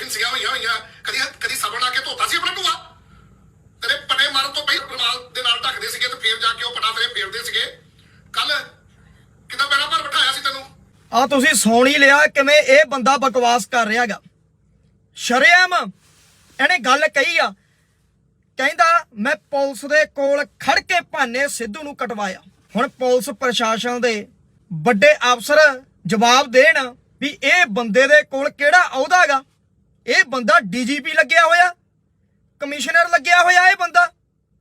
ਫਿੰਸੀਆਂ ਹੋਈਆਂ ਹੋਈਆਂ ਕਦੀ ਕਦੀ ਸਬਰ ਲਾ ਕੇ ਧੋਤਾ ਸੀ ਆਪਣਾ ਟੂਆ ਤੇਰੇ ਪਟੇ ਮਾਰਨ ਤੋਂ ਪਹਿਲਾਂ ਰੁਮਾਲ ਦੇ ਨਾਲ ਢੱਕਦੇ ਸੀਗੇ ਤੇ ਫੇਰ ਜਾ ਕੇ ਉਹ ਪਟਾ ਤੇਰੇ ਫੇਰਦੇ ਸੀਗੇ। ਕੱਲ ਕਿਦਾਂ ਬੈਣਾ ਪਰ ਬਿਠਾਇਆ ਸੀ ਤੈਨੂੰ? ਆ ਤੁਸੀਂ ਸੁਣ ਹੀ ਲਿਆ, ਕਿਵੇਂ ਇਹ ਬੰਦਾ ਬਕਵਾਸ ਕਰ ਰਿਹਾਗਾ ਸ਼ਰੇਆਮ ਇਹਨੇ ਗੱਲ ਕਹੀ ਆ, ਕਹਿੰਦਾ, ਮੈਂ ਪੁਲਿਸ ਦੇ ਕੋਲ ਖੜ ਕੇ ਭਾਨੇ ਸਿੱਧੂ ਨੂੰ ਕਟਵਾਇਆ। ਹੁਣ ਪੁਲਿਸ ਪ੍ਰਸ਼ਾਸਨ ਦੇ ਵੱਡੇ ਅਫਸਰ ਜਵਾਬ ਦੇਣ ਵੀ ਇਹ ਬੰਦੇ ਦੇ ਕੋਲ ਕਿਹੜਾ ਅਹੁਦਾ ਹੈਗਾ। ਇਹ ਬੰਦਾ ਡੀਜੀਪੀ ਲੱਗਿਆ ਹੋਇਆ, ਕਮਿਸ਼ਨਰ ਲੱਗਿਆ ਹੋਇਆ ਇਹ ਬੰਦਾ।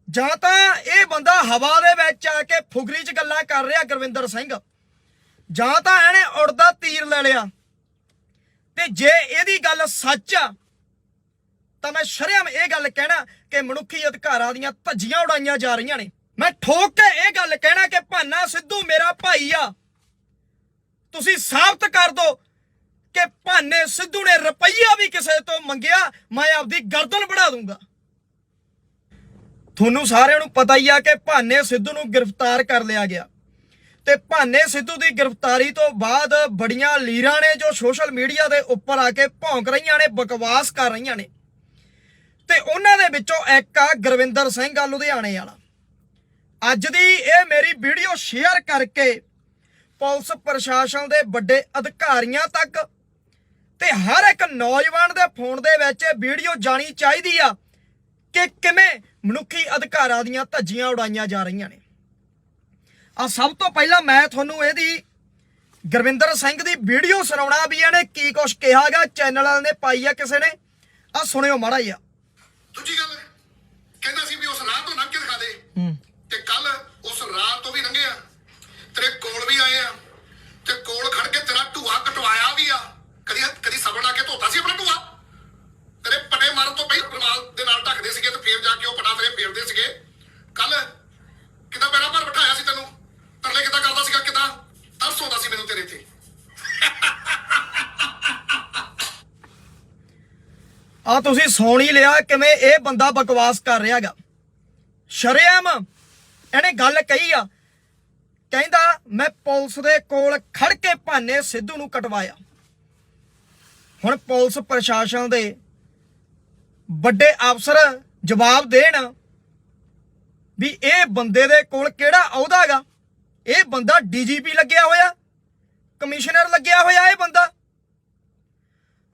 ਜਾਂ ਤਾਂ ਇਹ ਬੰਦਾ ਹਵਾ ਦੇ ਵਿੱਚ ਆ ਕੇ ਫੁਗਰੀ 'ਚ ਗੱਲਾਂ ਕਰ ਰਿਹਾ ਗੁਰਵਿੰਦਰ ਸਿੰਘ। ਜਾਂ ਤਾਂ ਇਹਨੇ ਉੜਦਾ ਤੀਰ ਲੈ ਲਿਆ। ਤੇ ਜੇ ਇਹਦੀ ਗੱਲ ਸੱਚ ਆ, ਤਾਂ ਮੈਂ ਸ਼ਰਮ ਇਹ ਗੱਲ ਕਹਿਣਾ ਕਿ ਮਨੁੱਖੀ ਅਧਿਕਾਰਾਂ ਦੀਆਂ ਧੱਜੀਆਂ ਉਡਾਈਆਂ ਜਾ ਰਹੀਆਂ ਨੇ। ਮੈਂ ਠੋਕ ਕੇ ਇਹ ਗੱਲ ਕਹਿਣਾ ਕਿ ਭਾਨਾ ਸਿੱਧੂ ਮੇਰਾ ਭਾਈ ਆ। ਤੁਸੀਂ ਸਾਬਤ ਕਰ ਦਿਓ ਕਿ ਭਾਨੇ ਸਿੱਧੂ ਨੇ ਰੁਪਈਆ ਵੀ ਕਿਸੇ ਤੋਂ ਮੰਗਿਆ, ਮੈਂ ਆਪਦੀ ਗਰਦਨ ਬਣਾ ਦੂੰਗਾ। ਤੁਹਾਨੂੰ ਸਾਰਿਆਂ ਨੂੰ ਪਤਾ ਹੀ ਆ ਕਿ ਭਾਨੇ ਸਿੱਧੂ ਨੂੰ ਗ੍ਰਿਫਤਾਰ ਕਰ ਲਿਆ ਗਿਆ। ਤੇ ਭਾਨੇ ਸਿੱਧੂ ਦੀ ਗ੍ਰਿਫਤਾਰੀ ਤੋਂ ਬਾਅਦ ਬੜੀਆਂ ਲੀਰਾਂ ਨੇ ਜੋ ਸੋਸ਼ਲ ਮੀਡੀਆ ਦੇ ਉੱਪਰ ਆ ਕੇ ਭੌਂਕ ਰਹੀਆਂ ਨੇ, ਬਕਵਾਸ ਕਰ ਰਹੀਆਂ ਨੇ। ਤੇ ਉਹਨਾਂ ਦੇ ਵਿੱਚੋਂ ਇੱਕ ਆ ਗੁਰਵਿੰਦਰ ਸਿੰਘ ਆ, ਲੁਧਿਆਣੇ ਵਾਲਾ। ਅੱਜ ਦੀ ਇਹ ਮੇਰੀ ਵੀਡੀਓ ਸ਼ੇਅਰ ਕਰਕੇ ਪੁਲਿਸ ਪ੍ਰਸ਼ਾਸਨ ਦੇ ਵੱਡੇ ਅਧਿਕਾਰੀਆਂ ਤੱਕ ਤੇ ਹਰ ਇੱਕ ਨੌਜਵਾਨ ਦੇ ਫੋਨ ਦੇ ਵਿੱਚ ਵੀਡੀਓ ਜਾਣੀ ਚਾਹੀਦੀ ਆ ਕਿ ਕਿਵੇਂ ਮਨੁੱਖੀ ਅਧਿਕਾਰਾਂ ਦੀਆਂ ਧੱਜੀਆਂ ਉਡਾਈਆਂ ਜਾ ਰਹੀਆਂ ਨੇ। ਆ ਸਭ ਤੋਂ ਪਹਿਲਾਂ ਮੈਂ ਤੁਹਾਨੂੰ ਇਹਦੀ ਗੁਰਵਿੰਦਰ ਸਿੰਘ ਦੀ ਵੀਡੀਓ ਸੁਣਾਉਣਾ ਵੀ ਇਹਨੇ ਕੀ ਕੁਛ ਕਿਹਾਗਾ ਚੈਨਲ ਵਾਲੇ ਨੇ ਪਾਈ ਆ ਕਿਸੇ ਨੇ। ਆ ਸੁਣਿਓ ਮਾੜਾ ਜਿਹਾ। ਦੂਜੀ ਗੱਲ ਕਹਿੰਦਾ ਸੀ ਵੀ ਉਸ ਰਾਹ ਤੋਂ ਲੰਘ ਕੇ ਦਿਖਾ ਦੇ। ਹੂੰ। ਤੇ ਕੱਲ ਉਸ ਰਾਹ ਤੋਂ ਵੀ ਲੰਘੇ ਆ। ਤੇਰੇ ਕੋਲ ਵੀ ਆਏ ਆ। ਤੇ ਕੋਲ ਖੜ ਕੇ ਤੇਰਾ ਢੂਆ ਕਟਵਾਇਆ ਵੀ ਆ। ਕਦੀ ਕਦੀ ਸਬਰ ਲਾ ਕੇ ਧੋਤਾ ਸੀ ਆਪਣਾ ਢੂਆ ਤੇਰੇ ਪਟੇ ਮਾਰਨ ਤੋਂ ਪਹਿਲਾਂ ਰੁਮਾਲ ਦੇ ਨਾਲ ਢੱਕਦੇ ਸੀਗੇ ਤੇ ਫੇਰ ਜਾ ਕੇ ਉਹ ਪਟਾ ਤੇਰੇ ਫੇਰਦੇ ਸੀਗੇ। ਕੱਲ ਕਿਦਾਂ ਬੈਣਾ ਪਰ ਬਿਠਾਇਆ ਸੀ ਤੈਨੂੰ? ਤਰਲੇ ਕਿਦਾਂ ਕਰਦਾ ਸੀਗਾ? ਕਿਦਾਂ? ਤਰਸ ਆਉਂਦਾ ਸੀ ਮੈਨੂੰ ਤੇਰੇ ਤੇ। ਆ ਤੁਸੀਂ ਸੁਣ ਹੀ ਲਿਆ, ਕਿਵੇਂ ਇਹ ਬੰਦਾ ਬਕਵਾਸ ਕਰ ਰਿਹਾਗਾ ਸ਼ਰੇਆਮ ਇਹਨੇ ਗੱਲ ਕਹੀ ਆ, ਕਹਿੰਦਾ ਮੈਂ ਪੁਲਿਸ ਦੇ ਕੋਲ ਖੜ ਕੇ ਭਾਨੇ ਸਿੱਧੂ ਨੂੰ ਕਟਵਾਇਆ। ਹੁਣ ਪੁਲਿਸ ਪ੍ਰਸ਼ਾਸਨ ਦੇ ਵੱਡੇ ਅਫਸਰ ਜਵਾਬ ਦੇਣ ਵੀ ਇਹ ਬੰਦੇ ਦੇ ਕੋਲ ਕਿਹੜਾ ਅਹੁਦਾ ਹੈਗਾ? ਇਹ ਬੰਦਾ ਡੀਜੀਪੀ ਲੱਗਿਆ ਹੋਇਆ, ਕਮਿਸ਼ਨਰ ਲੱਗਿਆ ਹੋਇਆ ਇਹ ਬੰਦਾ।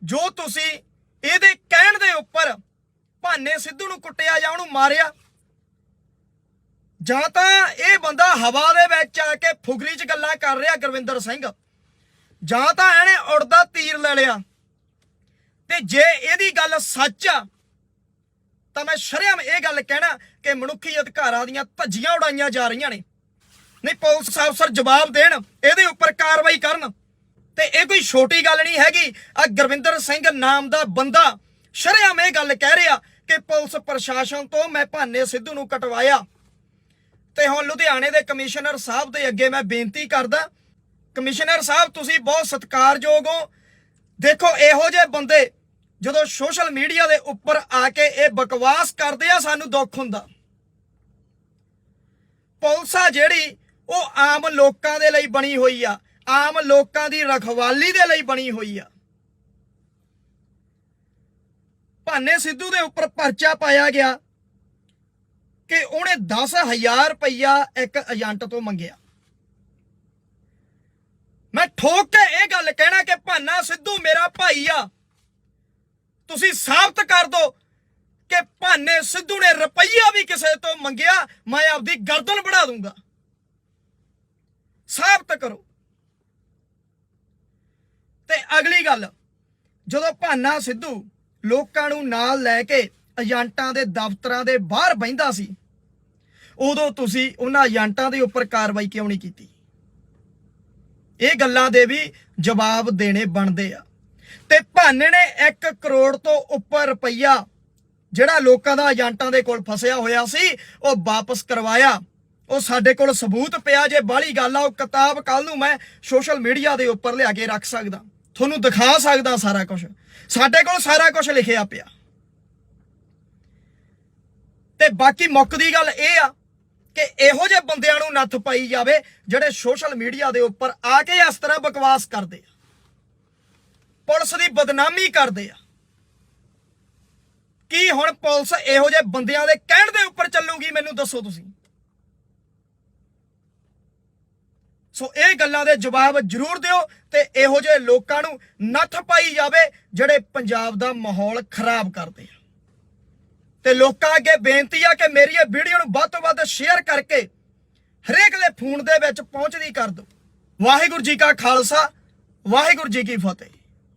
ਜੋ ਤੁਸੀਂ ਇਹਦੇ ਕਹਿਣ ਦੇ ਉੱਪਰ ਭਾਨੇ ਸਿੱਧੂ ਨੂੰ ਕੁੱਟਿਆ ਜਾਂ ਉਹਨੂੰ ਮਾਰਿਆ, ਜਾਂ ਤਾਂ ਇਹ ਬੰਦਾ ਹਵਾ ਦੇ ਵਿੱਚ ਆ ਕੇ ਫੁਗਰੀ 'ਚ ਗੱਲਾਂ ਕਰ ਰਿਹਾ ਗੁਰਵਿੰਦਰ ਸਿੰਘ, ਜਾਂ ਤਾਂ ਇਹਨੇ ਉੜਦਾ ਤੀਰ ਲੈ ਲਿਆ। ਤੇ ਜੇ ਇਹਦੀ ਗੱਲ ਸੱਚ ਆ, ਤਾਂ ਮੈਂ ਸ਼ਰਮ ਇਹ ਗੱਲ ਕਹਿਣਾ ਕਿ ਮਨੁੱਖੀ ਅਧਿਕਾਰਾਂ ਦੀਆਂ ਧੱਜੀਆਂ ਉਡਾਈਆਂ ਜਾ ਰਹੀਆਂ ਨੇ। ਨਹੀਂ, ਪੁਲਿਸ ਅਫਸਰ ਜਵਾਬ ਦੇਣ, ਇਹਦੇ ਉੱਪਰ ਕਾਰਵਾਈ ਕਰਨ। ਤੇ ਇਹ ਕੋਈ ਛੋਟੀ ਗੱਲ ਨਹੀਂ ਹੈਗੀ, ਆ ਗੁਰਵਿੰਦਰ ਸਿੰਘ ਨਾਮ ਦਾ ਬੰਦਾ ਸ਼ਰੇਆਮ ਇਹ ਗੱਲ ਕਹਿ ਰਿਹਾ ਕਿ ਪੁਲਿਸ ਪ੍ਰਸ਼ਾਸਨ ਤੋਂ ਮੈਂ ਭਾਨੇ ਸਿੱਧੂ ਨੂੰ ਕਟਵਾਇਆ। ਤੇ ਹੁਣ ਲੁਧਿਆਣੇ ਦੇ ਕਮਿਸ਼ਨਰ ਸਾਹਿਬ ਦੇ ਅੱਗੇ ਮੈਂ ਬੇਨਤੀ ਕਰਦਾ, ਕਮਿਸ਼ਨਰ ਸਾਹਿਬ, ਤੁਸੀਂ ਬਹੁਤ ਸਤਿਕਾਰਯੋਗ ਹੋ। ਦੇਖੋ, ਇਹੋ ਜਿਹੇ ਬੰਦੇ ਜਦੋਂ ਸੋਸ਼ਲ ਮੀਡੀਆ ਦੇ ਉੱਪਰ ਆ ਕੇ ਇਹ ਬਕਵਾਸ ਕਰਦੇ ਆ, ਸਾਨੂੰ ਦੁੱਖ ਹੁੰਦਾ। ਪੁਲਿਸ ਆ ਜਿਹੜੀ, ਉਹ ਆਮ ਲੋਕਾਂ ਦੇ ਲਈ ਬਣੀ ਹੋਈ ਆ। ਆਮ ਲੋਕਾਂ ਦੀ ਰਖਵਾਲੀ ਦੇ ਲਈ ਬਣੀ ਹੋਈ ਆ। ਭਾਨੇ ਸਿੱਧੂ ਦੇ ਉੱਪਰ ਪਰਚਾ ਪਾਇਆ ਗਿਆ ਕਿ ਉਹਨੇ 10000 ਰੁਪਈਆ ਇੱਕ ਏਜੰਟ ਤੋਂ ਮੰਗਿਆ। ਮੈਂ ਠੋਕ ਕੇ ਇਹ ਗੱਲ ਕਹਿਣਾ ਕਿ ਭਾਨਾ ਸਿੱਧੂ ਮੇਰਾ ਭਾਈ ਆ। ਤੁਸੀਂ ਸਾਬਤ ਕਰ ਦਿਓ ਕਿ ਭਾਨੇ ਸਿੱਧੂ ਨੇ ਰੁਪਈਆ ਵੀ ਕਿਸੇ ਤੋਂ ਮੰਗਿਆ, ਮੈਂ ਆਪਦੀ ਗਰਦਨ ਬਣਾ ਦੂੰਗਾ। ਸਾਬਤ ਕਰੋ। ਤੇ ਅਗਲੀ ਗੱਲ, ਜਦੋਂ ਭਾਨਾ ਸਿੱਧੂ ਲੋਕਾਂ ਨੂੰ ਨਾਲ ਲੈ ਕੇ ਏਜੰਟਾਂ ਦੇ ਦਫ਼ਤਰਾਂ ਦੇ ਬਾਹਰ ਬਹਿੰਦਾ ਸੀ, ਉਦੋਂ ਤੁਸੀਂ ਉਹਨਾਂ ਏਜੰਟਾਂ ਦੇ ਉੱਪਰ ਕਾਰਵਾਈ ਕਿਉਂ ਨਹੀਂ ਕੀਤੀ? ਇਹ ਗੱਲਾਂ ਦੇ ਵੀ ਜਵਾਬ ਦੇਣੇ ਬਣਦੇ ਆ। ਤੇ ਭਾਨੇ ਨੇ 1 ਕਰੋੜ ਤੋਂ ਉੱਪਰ ਰੁਪਈਆ ਜਿਹੜਾ ਲੋਕਾਂ ਦਾ ਏਜੰਟਾਂ ਦੇ ਕੋਲ ਫਸਿਆ ਹੋਇਆ ਸੀ, ਉਹ ਵਾਪਸ ਕਰਵਾਇਆ। ਉਹ ਸਾਡੇ ਕੋਲ ਸਬੂਤ ਪਿਆ, ਜੇ ਬਾਹਲੀ ਗੱਲ ਆ, ਉਹ ਕਿਤਾਬ ਕੱਲ ਨੂੰ ਮੈਂ ਸੋਸ਼ਲ ਮੀਡੀਆ ਦੇ ਉੱਪਰ ਲਿਆ ਕੇ ਰੱਖ ਸਕਦਾ। ਤੁਹਾਨੂੰ ਦਿਖਾ ਸਕਦਾ ਸਾਰਾ ਕੁਝ ਸਾਡੇ ਕੋਲ ਸਾਰਾ ਕੁਝ ਲਿਖਿਆ ਪਿਆ। ਤੇ ਬਾਕੀ ਮੁੱਕ ਦੀ ਗੱਲ ਇਹ ਆ ਕਿ ਇਹੋ ਜਿਹੇ ਬੰਦਿਆਂ ਨੂੰ ਨੱਥ ਪਾਈ ਜਾਵੇ ਜਿਹੜੇ ਸੋਸ਼ਲ ਮੀਡੀਆ ਦੇ ਉੱਪਰ ਆ ਕੇ ਇਸ ਤਰ੍ਹਾਂ ਬਕਵਾਸ ਕਰਦੇ ਆ। ਪੁਲਿਸ ਦੀ ਬਦਨਾਮੀ ਕਰਦੇ ਆ। ਕੀ ਹੁਣ ਪੁਲਿਸ ਇਹੋ ਜਿਹੇ ਬੰਦਿਆਂ ਦੇ ਕਹਿਣ ਦੇ ਉੱਪਰ ਚੱਲੂਗੀ ਮੈਨੂੰ ਦੱਸੋ ਤੁਸੀਂ? ਸੋ ਇਹ ਗੱਲਾਂ ਦੇ ਜਵਾਬ ਜ਼ਰੂਰ ਦਿਓ ਤੇ ਇਹੋ ਜਿਹੇ ਲੋਕਾਂ ਨੂੰ ਨੱਥ ਪਾਈ ਜਾਵੇ ਜਿਹੜੇ ਪੰਜਾਬ ਦਾ ਮਾਹੌਲ ਖਰਾਬ ਕਰਦੇ ਆ। ਤੇ ਲੋਕਾਂ ਅੱਗੇ ਬੇਨਤੀ ਆ ਕਿ ਮੇਰੀ ਇਹ ਵੀਡੀਓ ਨੂੰ ਵੱਧ ਤੋਂ ਵੱਧ ਸ਼ੇਅਰ ਕਰਕੇ ਹਰੇਕ ਦੇ ਫੋਨ ਦੇ ਵਿੱਚ ਪਹੁੰਚਦੀ ਕਰ ਦਿਓ। ਵਾਹਿਗੁਰੂ ਜੀ ਕਾ ਖਾਲਸਾ, ਵਾਹਿਗੁਰੂ ਜੀ ਕੀ ਫਤਿਹ।